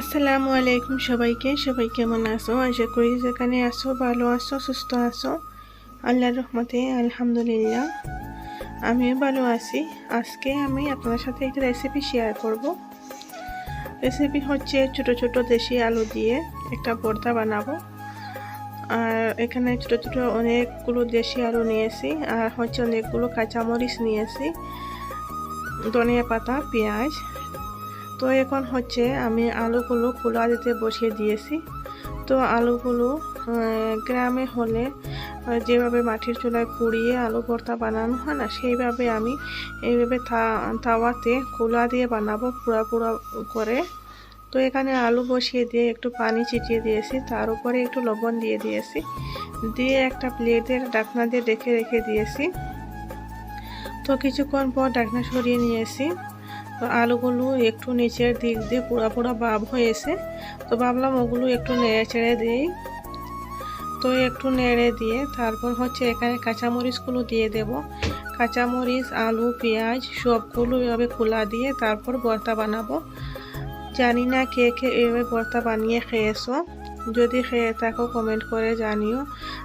আসসালামু আলাইকুম সবাইকে। সবাই কেমন আছো? আশা করি যেখানে আছো, ভালো আছো, সুস্থ আছো। আল্লাহর রহমতে, আলহামদুলিল্লাহ। আমিও ভালো আছি। আজকে আমি আপনার সাথে একটা রেসিপি শেয়ার করব। রেসিপি হচ্ছে ছোট ছোট দেশি আলু দিয়ে একটা ভর্তা বানাবো। আর এখানে ছোট ছোট অনেকগুলো দেশি আলু নিয়েছি। আর হচ্ছে অনেকগুলো কাঁচামরিচ নিয়েছি। ধনিয়া পাতা, পেঁয়াজ তো এখন হচ্ছে আমি আলুগুলো খোলা দিতে বসিয়ে দিয়েছি। তো আলুগুলো গ্রামে হলে যেভাবে মাটির চুলায় পুড়িয়ে আলু ভর্তা বানানো হয় না, সেইভাবে আমি এইভাবে তাওয়াতে খোলা দিয়ে বানাবো পুরা পুরা করে। তো এখানে আলু বসিয়ে দিয়ে একটু পানি ছিটিয়ে দিয়েছি, তার উপরে একটু লবণ দিয়ে দিয়েছি। দিয়ে একটা প্লেটের ডাকনা দিয়ে রেখে রেখে দিয়েছি। তো কিছুক্ষণ পর ডাকনা সরিয়ে নিয়েছি। তো আলুগুলো একটু নিচের দিক দিয়ে পুরো পুরো ভাব হয়েছে তো ভাবলাম ওগুলো একটু নেড়ে চেড়ে দিই। তো একটু নেড়ে দিয়ে তারপর হচ্ছে এখানে কাঁচামরিচগুলো দিয়ে দেব। কাঁচামরিচ, আলু, পেঁয়াজ সবগুলো এভাবে খোলা দিয়ে তারপর ভর্তা বানাবো। জানি না কে কে এভাবে ভর্তা বানিয়ে খেয়েছো। যদি খেয়ে থাকো কমেন্ট করে জানিও।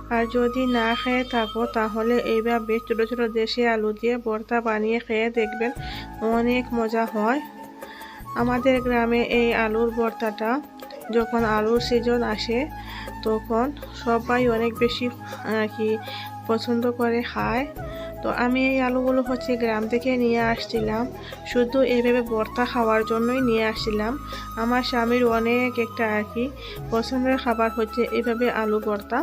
আর যদি না খেয়ে থাকো, তাহলে এইভাবে ছোটো ছোটো দেশি আলু দিয়ে ভর্তা বানিয়ে খেয়ে দেখবেন অনেক মজা হয়। আমাদের গ্রামে এই আলুর ভর্তাটা যখন আলুর সিজন আসে, তখন সবাই অনেক বেশি আর কি, পছন্দ করে খায়। তো আমি এই আলুগুলো হচ্ছে গ্রাম থেকে নিয়ে আসছিলাম। শুধু এইভাবে ভর্তা খাওয়ার জন্যই নিয়ে আসছিলাম। আমার স্বামীর অনেক একটা আর কি পছন্দের খাবার হচ্ছে এইভাবে আলু ভর্তা।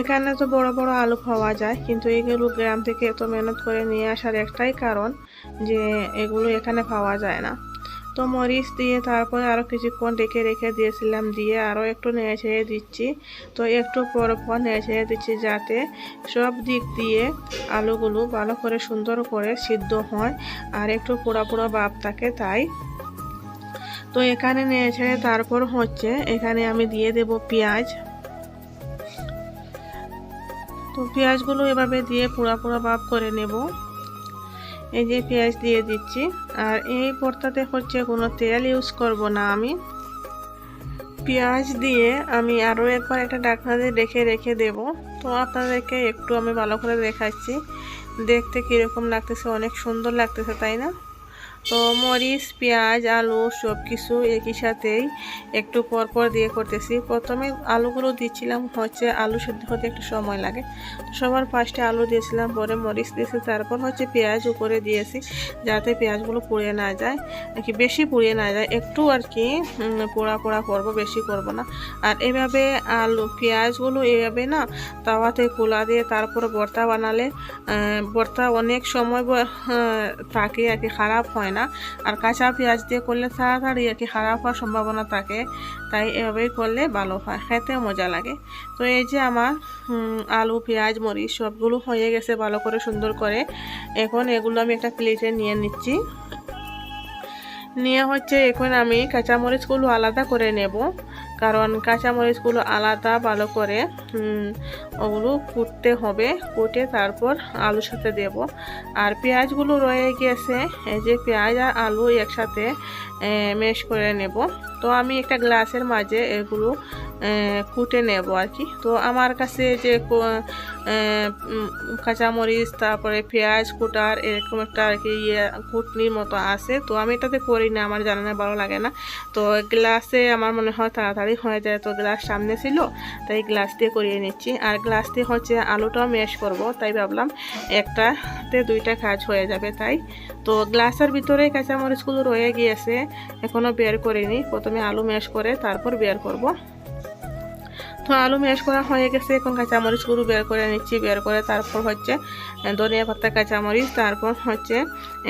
এখানে তো বড় বড় আলু পাওয়া যায়, কিন্তু এগুলো গ্রাম থেকে এত মেহনত করে নিয়ে আসার একটাই কারণ যে এগুলো এখানে পাওয়া যায় না। তো মরিচ দিয়ে তারপরে আরও কিছুক্ষণ রেখে রেখে দিয়েছিলাম দিয়ে আরও একটু নেড়ে ছেড়ে দিচ্ছি। তো একটু পর পর নেড়ে ছেড়ে দিচ্ছি যাতে সব দিক দিয়ে আলুগুলো ভালো করে সুন্দর করে সিদ্ধ হয় আর একটু পোড়া পোড়া ভাব থাকে তাই। তো এখানে নেড়ে ছেড়ে তারপর হচ্ছে এখানে আমি দিয়ে দেব পেঁয়াজ। তো পেঁয়াজগুলো এভাবে দিয়ে পোড়া পোড়া ভাব করে নেব। এই যে পেঁয়াজ দিয়ে দিচ্ছি। আর এই ভর্তাতে হচ্ছে কোনো তেল ইউজ করব না আমি। পেঁয়াজ দিয়ে আমি আরও একবার একটা ডাকনা দিয়ে রেখে রেখে দেব। তো আপনাদেরকে একটু আমি ভালো করে দেখাচ্ছি। দেখতে কীরকম লাগতেছে, অনেক সুন্দর লাগতেছে, তাই না? তো মরিচ, পেঁয়াজ, আলু সব কিছু একই সাথেই একটু পর পর দিয়ে করতেছি। প্রথমে আলুগুলো দিচ্ছিলাম হচ্ছে আলু সেদ্ধ হতে একটু সময় লাগে। সবার ফার্স্টে আলু দিয়েছিলাম, পরে মরিচ দিয়েছি, তারপর হচ্ছে পেঁয়াজ উপরে দিয়েছি যাতে পেঁয়াজগুলো পুড়ে না যায়। আর কি বেশি পুড়িয়ে না যায়, একটু আর কি পোড়া পোড়া করব, বেশি করব না। আর এভাবে আলু, পেঁয়াজগুলো এভাবে না তাওয়াতে কুলা দিয়ে তারপর ভর্তা বানালে ভর্তা অনেক সময় থাকে আর কি, খারাপ হয় না। আর কাঁচা পেঁয়াজ দিয়ে করলে তাড়াতাড়ি আর কি খারাপ হওয়ার সম্ভাবনা থাকে। তাই এভাবেই করলে ভালো হয় খেতে মজা লাগে। তো এই যে আমার আলু, পেঁয়াজ, মরিচ সবগুলো হয়ে গেছে ভালো করে সুন্দর করে। এখন এগুলো আমি একটা প্লেটে নিয়ে নিচ্ছি। নিয়ে হচ্ছে এখন আমি কাঁচামরিচগুলো আলাদা করে নেব। কারণ কাঁচামরিচগুলো আলাদা ভালো করে ওগুলো কুটতে হবে, কুটে তারপর আলুর সাথে দেব। আর পেঁয়াজগুলো রয়ে গেছে, এই যে পেঁয়াজ আর আলু একসাথে মেশ করে নেব। তো আমি একটা গ্লাসের মাঝে এগুলো কুটে নেব আর কি। তো আমার কাছে যে কাঁচামরিচ, তারপরে পেঁয়াজ কুটার, এরকম একটা আর কি ইয়ে কুটনির মতো আছে। তো আমি এটাতে করি না, আমার জানা না ভালো লাগে না। তো গ্লাসে আমার মনে হয় তাড়াতাড়ি হয়ে যায়। তো গ্লাস সামনে ছিল, তাই গ্লাস দিয়ে করিয়ে নিচ্ছি। আর গ্লাস দিয়ে হচ্ছে আলুটাও ম্যাশ করব, তাই ভাবলাম একটাতে দুইটা কাজ হয়ে যাবে তাই। তো গ্লাসের ভিতরে কাঁচামরিচগুলো রয়ে গিয়েছে এখনও বের করিনি। প্রথমে আলু ম্যাশ করে তারপর বের করব। তো আলু ম্যাশ করা হয়ে গেছে। এখন কাঁচামরিচগুলো বের করে নিচ্ছি। বের করে তারপর হচ্ছে ধনিয়া পাতা, কাঁচামরিচ, তারপর হচ্ছে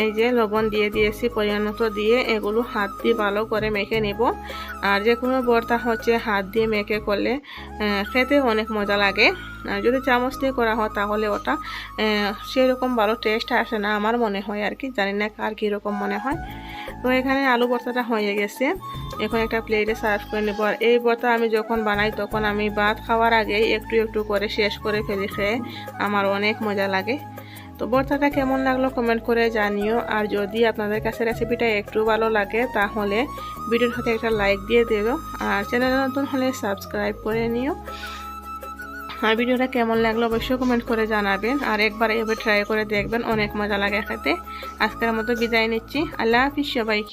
এই যে লবণ দিয়ে দিয়েছি, পরিমাণ মতো দিয়ে এগুলো হাত দিয়ে ভালো করে মেখে নেব। আর যে কোনো বর্তা হচ্ছে হাত দিয়ে মেখে করলে খেতে অনেক মজা লাগে। আর যদি চামচ দিয়ে করা হয় তাহলে ওটা সেরকম ভালো টেস্ট আসে না, আমার মনে হয় আর কি। জানি না কার কীরকম মনে হয়। তো এখানে আলু ভর্তাটা হয়ে গেছে। এখন একটা প্লেটে সার্ভ করে নেব। আর এই ভর্তা আমি যখন বানাই, তখন আমি ভাত খাওয়ার আগেই একটু একটু করে শেষ করে ফেলি খেয়ে। আমার অনেক মজা লাগে। তো ভর্তাটা কেমন লাগল কমেন্ট করে জানিও। আর যদি আপনাদের কাছে রেসিপিটা একটু ভালো লাগে, তাহলে ভিডিওর সাথে একটা লাইক দিয়ে দেবো আর চ্যানেল নতুন হলে সাবস্ক্রাইব করে নিও। আর ভিডিওটা কেমন লাগল অবশ্যই কমেন্ট করে জানাবেন। আর একবার এভাবে ট্রাই করে দেখবেন, অনেক মজা লাগে খেতে। আজকের মতো বিদায় নিচ্ছি। আল্লাহ হাফিজ সবাইকে।